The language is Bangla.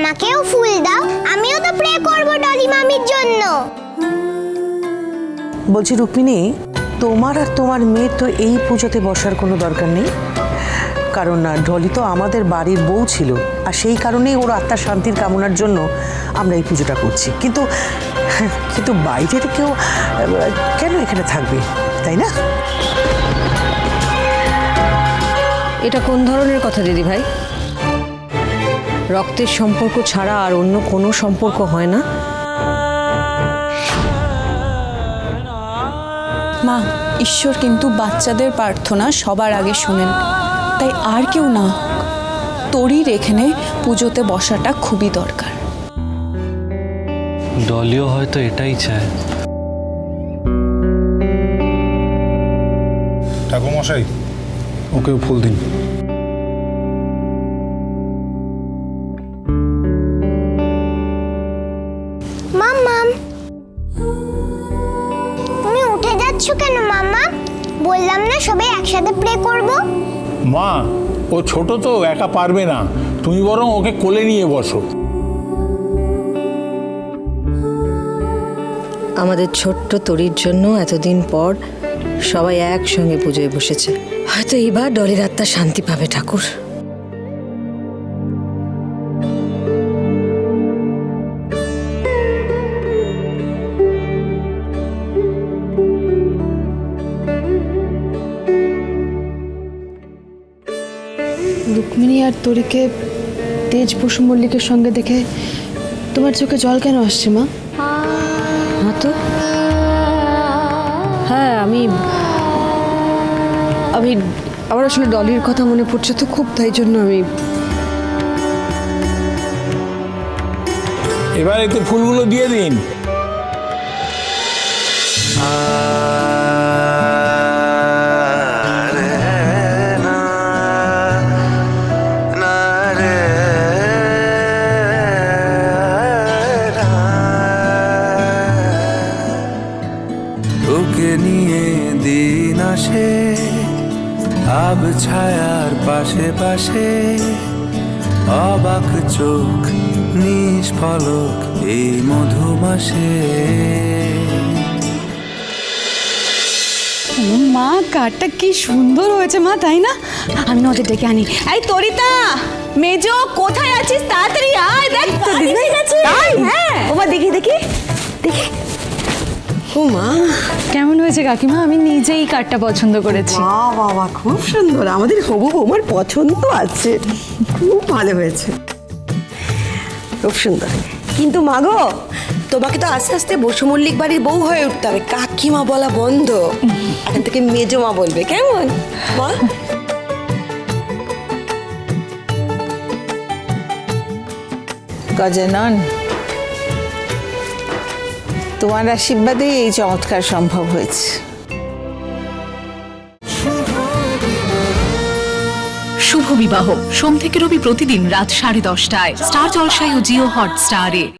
আমাকেও ফুল দাও আমিও তো প্রে করব ডলি মামির জন্য। বলছি রুক্মিণী তোমার আর তোমার মেয়ের তো এই পুজোতে বসার কোনো দরকার নেই। কারণ না ডলি তো আমাদের বাড়ির বউ ছিল আর সেই কারণেই ওর আত্মার শান্তির কামনার জন্য আমরা এই পুজোটা করছি। কিন্তু কিন্তু বাইরের কেউ কেন এখানে থাকবে তাই না? এটা কোন ধরনের কথা দিদি ভাই? রক্তের সম্পর্ক ছাড়া আর অন্য কোনো সম্পর্ক হয় না? মা ঈশ্বর কিন্তু বাচ্চাদের প্রার্থনা সবার আগে শোনেন। তাই আর কেউ না তোরই এখানে পুজোতে বসাটা খুবই দরকার। ডলিও হয়তো এটাই চায়। ঠাকুরমশাই ওকেও ফুল দিন। যাচ্ছ কেন মাম্মা বললাম না সবাই একসাথে প্রে করব? মা ও ছোট তো একা পারবে না। তুমি বরং ওকে কোলে নিয়ে বসো। আমাদের ছোট্ট তরির জন্য এতদিন পর সবাই একসঙ্গে পুজোয় বসেছে। হয়তো এবার ডলের আত্মা শান্তি পাবে ঠাকুর। রুক্মিণী আর তরিকে তেজ বসু মল্লিকের সঙ্গে দেখে তোমার চোখে জল কেন আসছে মা? না তো? হ্যাঁ আমি আমি আমার আসলে ডলির কথা মনে পড়ছে তো খুব তাই জন্য আমি এবার এতে ফুলগুলো দিয়ে দিন। আব ছায়ার পাশে পাশে অবাক চোখ নিষ্ফলক এই মধুমাসে। মা কাঠটা কি সুন্দর হয়েছে মা তাই না? আমি না ওদের ডেকে আনি। এই তরিতা মেজো কোথায় আছিস? তাড়াতাড়ি আয় দেখ কেমন হয়েছে কাকিমা? আমি নিজেই কাঠটা পছন্দ করেছি। বাহ বাবা খুব সুন্দর। আমাদের হবু বৌমার পছন্দ আছে। খুব ভালো হয়েছে। খুব সুন্দর। কিন্তু মাগো তোমাকে তো আস্তে আস্তে বসু মল্লিক বাড়ির বউ হয়ে উঠতে হবে। কাকিমা বলা বন্ধ। এখন থেকে মেজো মা বলবে কেমন? মা? গজানন তোমার আশীর্বাদে এই চমৎকার সম্ভব হয়েছে। শুভ বিবাহ। সোম থেকে রবি প্রতিদিন রাত সাড়ে দশটায়। স্টার জলসায় ও জিও হটস্টারে।